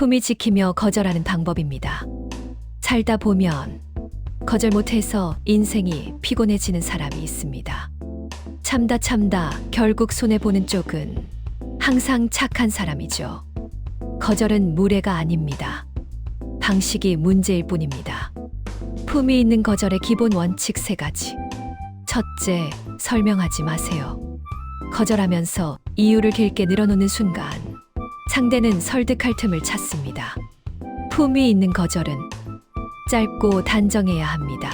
품위 지키며 거절하는 방법입니다. 살다 보면 거절 못해서 인생이 피곤해지는 사람이 있습니다. 참다 참다 결국 손해보는 쪽은 항상 착한 사람이죠. 거절은 무례가 아닙니다. 방식이 문제일 뿐입니다. 품위 있는 거절의 기본 원칙 세 가지. 첫째, 설명하지 마세요. 거절하면서 이유를 길게 늘어놓는 순간 상대는 설득할 틈을 찾습니다. 품위 있는 거절은 짧고 단정해야 합니다.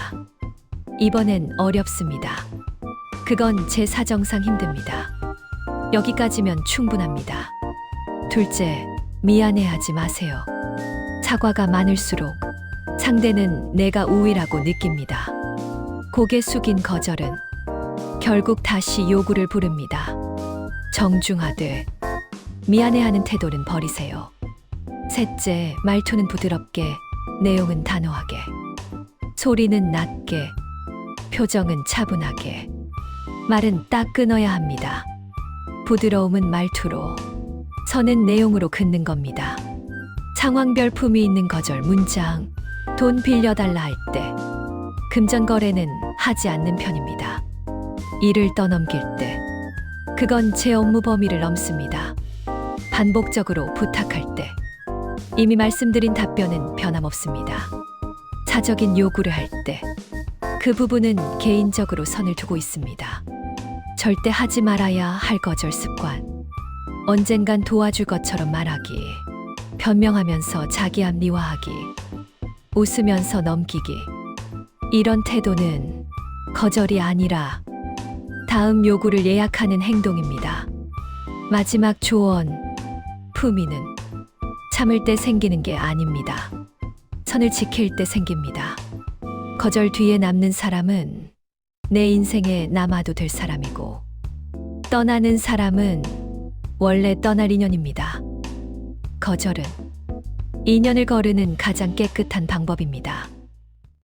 이번엔 어렵습니다. 그건 제 사정상 힘듭니다. 여기까지면 충분합니다. 둘째, 미안해하지 마세요. 사과가 많을수록 상대는 내가 우위라고 느낍니다. 고개 숙인 거절은 결국 다시 요구를 부릅니다. 정중하되 미안해하는 태도는 버리세요. 셋째, 말투는 부드럽게, 내용은 단호하게, 소리는 낮게, 표정은 차분하게, 말은 딱 끊어야 합니다. 부드러움은 말투로, 선은 내용으로 긋는 겁니다. 상황별 품위 있는 거절 문장, 돈 빌려달라 할 때, 금전거래는 하지 않는 편입니다. 일을 떠넘길 때, 그건 제 업무 범위를 넘습니다. 반복적으로 부탁할 때, 이미 말씀드린 답변은 변함없습니다. 사적인 요구를 할 때, 그 부분은 개인적으로 선을 두고 있습니다. 절대 하지 말아야 할 거절 습관. 언젠간 도와줄 것처럼 말하기. 변명하면서 자기 합리화하기. 웃으면서 넘기기. 이런 태도는 거절이 아니라 다음 요구를 예약하는 행동입니다. 마지막 조언. 품위는 참을 때 생기는 게 아닙니다. 선을 지킬 때 생깁니다. 거절 뒤에 남는 사람은 내 인생에 남아도 될 사람이고, 떠나는 사람은 원래 떠날 인연입니다. 거절은 인연을 거르는 가장 깨끗한 방법입니다.